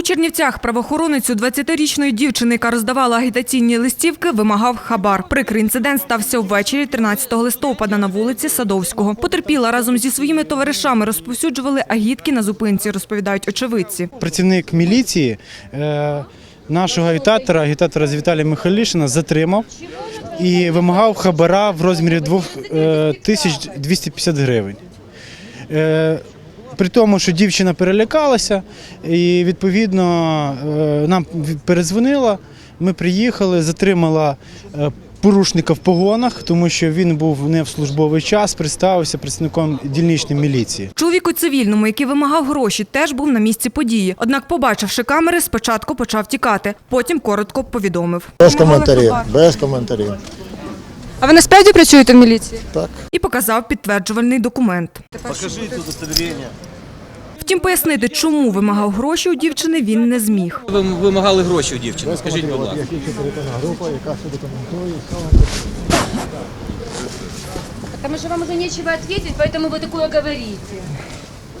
У Чернівцях правоохоронець у 20-річної дівчини, яка роздавала агітаційні листівки, вимагав хабар. Прикрий інцидент стався ввечері 13 листопада на вулиці Садовського. Потерпіла разом зі своїми товаришами розповсюджували агітки на зупинці, розповідають очевидці. Працівник міліції е, нашого агітатора, агітатора з Віталія Михайлішина, затримав і вимагав хабара в розмірі 2250 гривень. При тому, що дівчина перелякалася і відповідно е, нам перезвонила. Ми приїхали, затримала е, порушника в погонах, тому що він був не в службовий час, представився представником дільничної міліції. Чоловік у цивільному, який вимагав гроші, теж був на місці події. Однак, побачивши камери, спочатку почав тікати, потім коротко повідомив. Без коментарів, без коментарів. А ви насправді працюєте в міліції? Так. і показав підтверджувальний документ. Покажіть удостоверення. Втім, пояснити, чому вимагав гроші у дівчини, він не зміг. Ви вимагали гроші у дівчини. Скажіть, будь ласка. група, яка все документує. Потому что вам уже нечего ответить, поэтому вы такое говорите.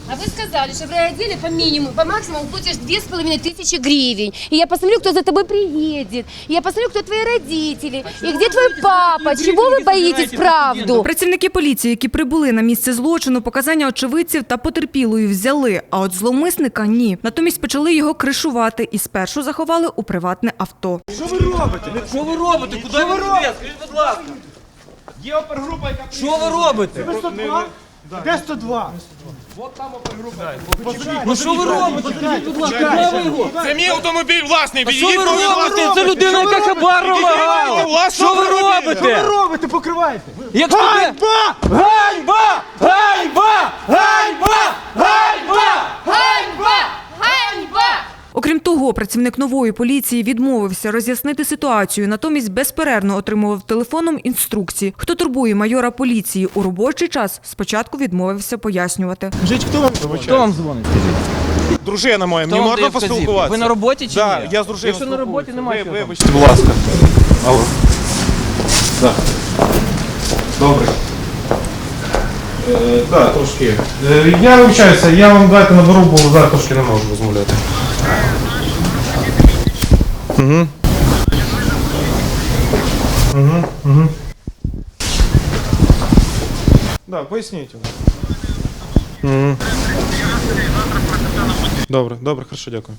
А вы сказали, что в райотделе по минимуму, по максимуму платишь две с половиной тысячи гривен. И я посмотрю, кто за тобой приедет. И я посмотрю, кто твои родители. И где твой папа. Чего вы боитесь правду? Працівники поліції, які прибули на місце злочину, показання очевидців та потерпілої взяли, а от зловмисника ні. Натомість почали його кришувати і спершу заховали у приватне авто. Що ви робите? Куди ви робите? Скажіть, будь ласка. Є опергрупа, яка Що ви робите? 102? де 102? Ну що ви робите? Скажіть, будь ласка, де ви його? Це мій автомобіль власний. Що ви робите? Це людина, яка хабар вимагала. Що ви робите? робите? Покривайте. робите? Покриваєте? Ганьба! Ганьба! Ганьба! Ганьба! Ганьба! Ганьба! Ганьба! Окрім того, працівник нової поліції відмовився роз'яснити ситуацію, натомість безперервно отримував телефоном інструкції. Хто турбує майора поліції у робочий час, спочатку відмовився пояснювати. Скажіть, хто вам Хто вам дзвонить? Дружина моя, мені можна поспілкуватися? Ви на роботі чи Да, ні? я з дружиною Якщо на роботі, немає там. Вибачте, будь ласка. Алло. Да. Добре. Е, да, трошки. Е, я вивчаюся, я вам дайте наберу, бо зараз трошки не можу розмовляти. Угу. Угу, угу. Да, поясніть. Угу. Добре, добре, хорошо, дякую.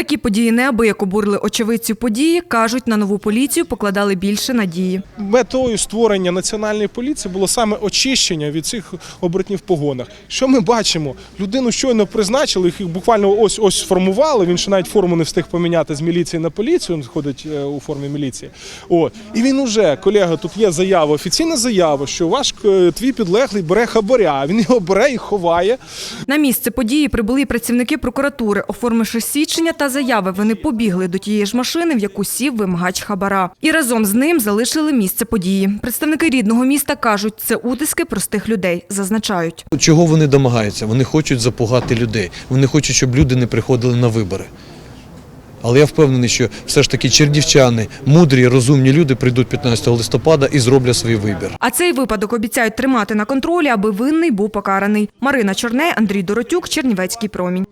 Такі події неабияк обурили очевидців події, кажуть, на нову поліцію покладали більше надії. Метою створення національної поліції було саме очищення від цих оборотнів в погонах. Що ми бачимо? Людину щойно призначили, їх буквально ось ось сформували. Він ще навіть форму не встиг поміняти з міліції на поліцію. Він ходить е, у формі міліції. От і він уже, колега, тут є заява, офіційна заява, що ваш е, твій підлеглий бере хабаря. Він його бере і ховає. На місце події прибули працівники прокуратури. Оформивши свідчення та заяви, вони побігли до тієї ж машини, в яку сів вимагач хабара. І разом з ним залишили місце події. Представники рідного міста кажуть, це утиски простих людей, зазначають. Чого вони домагаються? Вони хочуть запугати людей. Вони хочуть, щоб люди не приходили на вибори. Але я впевнений, що все ж таки чернівчани, мудрі, розумні люди прийдуть 15 листопада і зроблять свій вибір. А цей випадок обіцяють тримати на контролі, аби винний був покараний. Марина Чорней, Андрій Доротюк, Чернівецький промінь.